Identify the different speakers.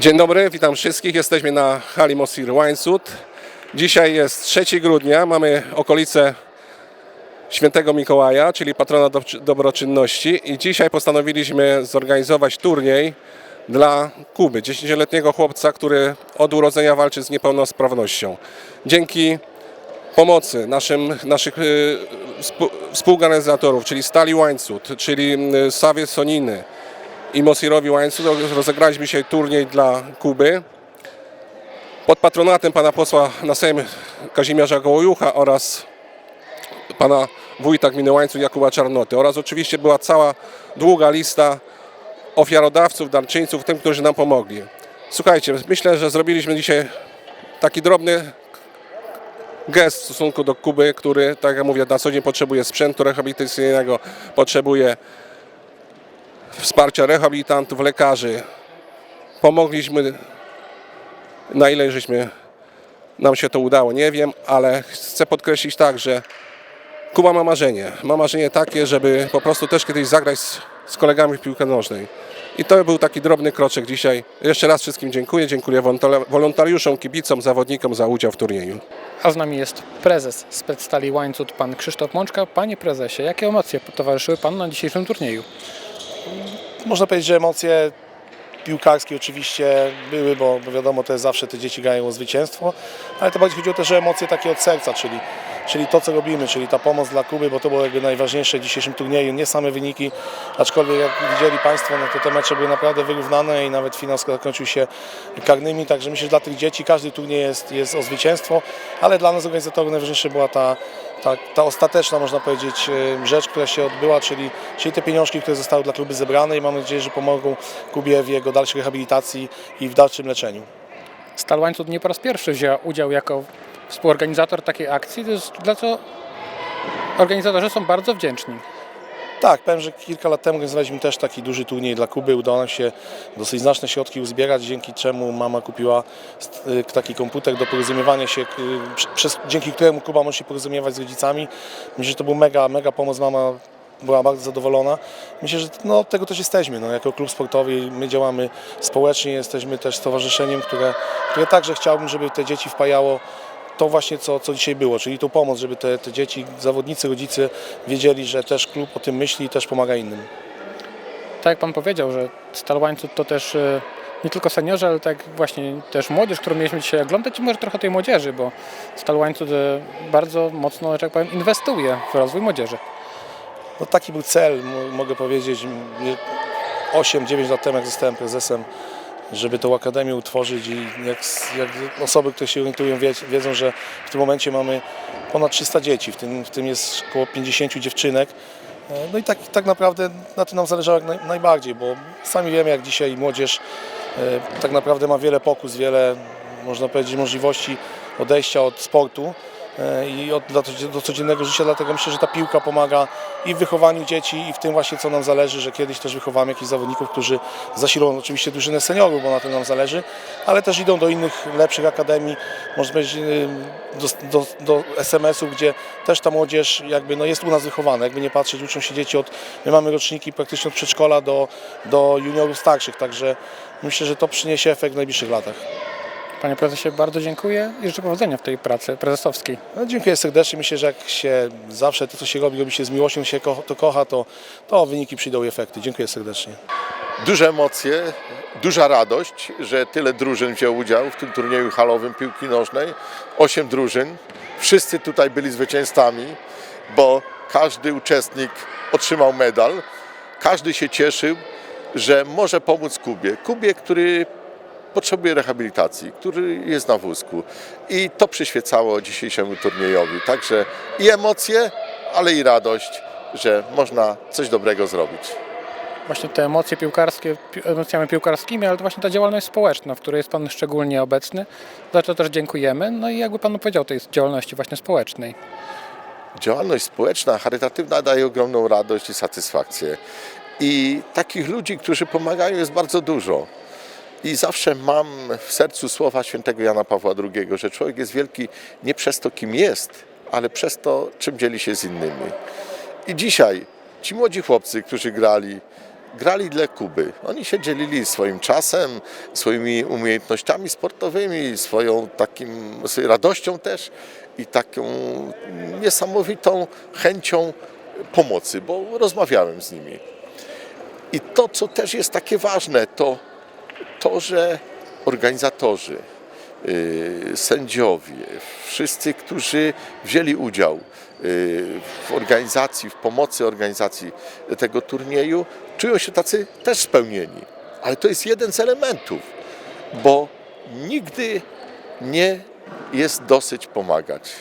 Speaker 1: Dzień dobry, witam wszystkich. Jesteśmy na hali Mosir Winesud. Dzisiaj jest 3 grudnia, mamy okolice Świętego Mikołaja, czyli patrona do- dobroczynności i dzisiaj postanowiliśmy zorganizować turniej dla Kuby, 10-letniego chłopca, który od urodzenia walczy z niepełnosprawnością. Dzięki pomocy naszym, naszych y, współ- współorganizatorów, czyli Stali Łańcut, czyli y, Sawie Soniny i Mosirowi Łańcut rozegraliśmy dzisiaj turniej dla Kuby. Pod patronatem pana posła na Sejm Kazimierza Gołojucha oraz pana wójta gminy Łańcut Jakuba Czarnoty oraz oczywiście była cała długa lista ofiarodawców, darczyńców, tym, którzy nam pomogli. Słuchajcie, myślę, że zrobiliśmy dzisiaj taki drobny gest w stosunku do Kuby, który, tak jak mówię, na co dzień potrzebuje sprzętu rehabilitacyjnego, potrzebuje wsparcia rehabilitantów, lekarzy. Pomogliśmy na ile żeśmy nam się to udało, nie wiem, ale chcę podkreślić tak, że Kuba ma marzenie. Ma marzenie takie, żeby po prostu też kiedyś zagrać z, z kolegami w piłkę nożnej. I to był taki drobny kroczek dzisiaj. Jeszcze raz wszystkim dziękuję. Dziękuję wolontari- wolontariuszom, kibicom, zawodnikom za udział w turnieju.
Speaker 2: A z nami jest prezes Specstali Łańcut, pan Krzysztof Mączka. Panie prezesie, jakie emocje towarzyszyły panu na dzisiejszym turnieju?
Speaker 3: Można powiedzieć, że emocje piłkarskie oczywiście były, bo, wiadomo, to jest zawsze te dzieci grają o zwycięstwo, ale to bardziej chodziło też o emocje takie od serca, czyli, czyli to, co robimy, czyli ta pomoc dla Kuby, bo to było jakby najważniejsze w dzisiejszym turnieju, nie same wyniki, aczkolwiek jak widzieli Państwo, no to te mecze były naprawdę wyrównane i nawet finał zakończył się karnymi, także myślę, że dla tych dzieci każdy turniej jest, jest o zwycięstwo, ale dla nas organizatorów najważniejsza była ta, ta, ta ostateczna, można powiedzieć, rzecz, która się odbyła, czyli, czyli te pieniążki, które zostały dla klubu zebrane i mam nadzieję, że pomogą Kubie w jego dalszej rehabilitacji i w dalszym leczeniu.
Speaker 2: Stal Łańcut nie po raz pierwszy wzięła udział jako współorganizator takiej akcji, to jest, dla co organizatorzy są bardzo wdzięczni.
Speaker 3: Tak, powiem, że kilka lat temu organizowaliśmy też taki duży turniej dla Kuby. Udało nam się dosyć znaczne środki uzbierać, dzięki czemu mama kupiła y, taki komputer do porozumiewania się, y, przez, dzięki któremu Kuba może się porozumiewać z rodzicami. Myślę, że to był mega, mega pomoc. Mama była bardzo zadowolona. Myślę, że no, od tego też jesteśmy. No, jako klub sportowy my działamy społecznie, jesteśmy też stowarzyszeniem, które, które także chciałbym, żeby te dzieci wpajało to właśnie, co, co dzisiaj było, czyli tą pomoc, żeby te, te dzieci, zawodnicy, rodzice wiedzieli, że też klub o tym myśli i też pomaga innym.
Speaker 2: Tak jak pan powiedział, że Stal Łańcut to też e, nie tylko seniorzy, ale tak właśnie też młodzież, którą mieliśmy dzisiaj oglądać i może trochę tej młodzieży, bo Stal Łańcut e, bardzo mocno, że tak powiem, inwestuje w rozwój młodzieży.
Speaker 3: No, taki był cel, mo- mogę powiedzieć, 8-9 lat temu, jak zostałem prezesem, żeby tą akademię utworzyć i jak, jak osoby, które się orientują, wie, wiedzą, że w tym momencie mamy ponad 300 dzieci, w tym, w tym jest około 50 dziewczynek. E, No i tak, tak naprawdę na tym nam zależało naj, najbardziej, bo sami wiemy, jak dzisiaj młodzież e, tak naprawdę ma wiele pokus, wiele, można powiedzieć, możliwości odejścia od sportu i od, do, codziennego życia, dlatego myślę, że ta piłka pomaga i w wychowaniu dzieci i w tym właśnie, co nam zależy, że kiedyś też wychowamy jakichś zawodników, którzy zasilą oczywiście drużynę seniorów, bo na tym nam zależy, ale też idą do innych, lepszych akademii, można powiedzieć, y, do, do, do SMS-ów, gdzie też ta młodzież jakby no jest u nas wychowana, jakby nie patrzeć, uczą się dzieci od, my mamy roczniki praktycznie od przedszkola do, do juniorów starszych, także myślę, że to przyniesie efekt w najbliższych latach.
Speaker 2: Panie prezesie, bardzo dziękuję i życzę powodzenia w tej pracy prezesowskiej.
Speaker 3: No, dziękuję serdecznie. Myślę, że jak się zawsze to, co się robi, robi się z miłością, się ko- to kocha, to, to wyniki przyjdą i efekty. Dziękuję serdecznie.
Speaker 4: duże emocje, duża radość, że tyle drużyn wzięło udział w tym turnieju halowym piłki nożnej. Osiem drużyn. Wszyscy tutaj byli zwycięzcami, bo każdy uczestnik otrzymał medal. Każdy się cieszył, że może pomóc Kubie. Kubie, który potrzebuje rehabilitacji, który jest na wózku. I to przyświecało dzisiejszemu turniejowi. Także i emocje, ale i radość, że można coś dobrego zrobić.
Speaker 2: Właśnie te emocje piłkarskie, pi- emocjami piłkarskimi, ale to właśnie ta działalność społeczna, w której jest Pan szczególnie obecny, za to też dziękujemy. No i jakby Pan powiedział, tej działalności właśnie społecznej.
Speaker 4: Działalność społeczna, charytatywna daje ogromną radość i satysfakcję. I takich ludzi, którzy pomagają, jest bardzo dużo. I zawsze mam w sercu słowa świętego Jana Pawła II, że człowiek jest wielki nie przez to, kim jest, ale przez to, czym dzieli się z innymi. I dzisiaj ci młodzi chłopcy, którzy grali grali dla Kuby. Oni się dzielili swoim czasem, swoimi umiejętnościami sportowymi, swoją takim, radością też i taką niesamowitą chęcią pomocy, bo rozmawiałem z nimi. I to, co też jest takie ważne, to to, że organizatorzy, yy, sędziowie, wszyscy, którzy wzięli udział yy, w organizacji, w pomocy organizacji tego turnieju, czują się tacy też spełnieni. Ale to jest jeden z elementów, bo nigdy nie jest dosyć pomagać.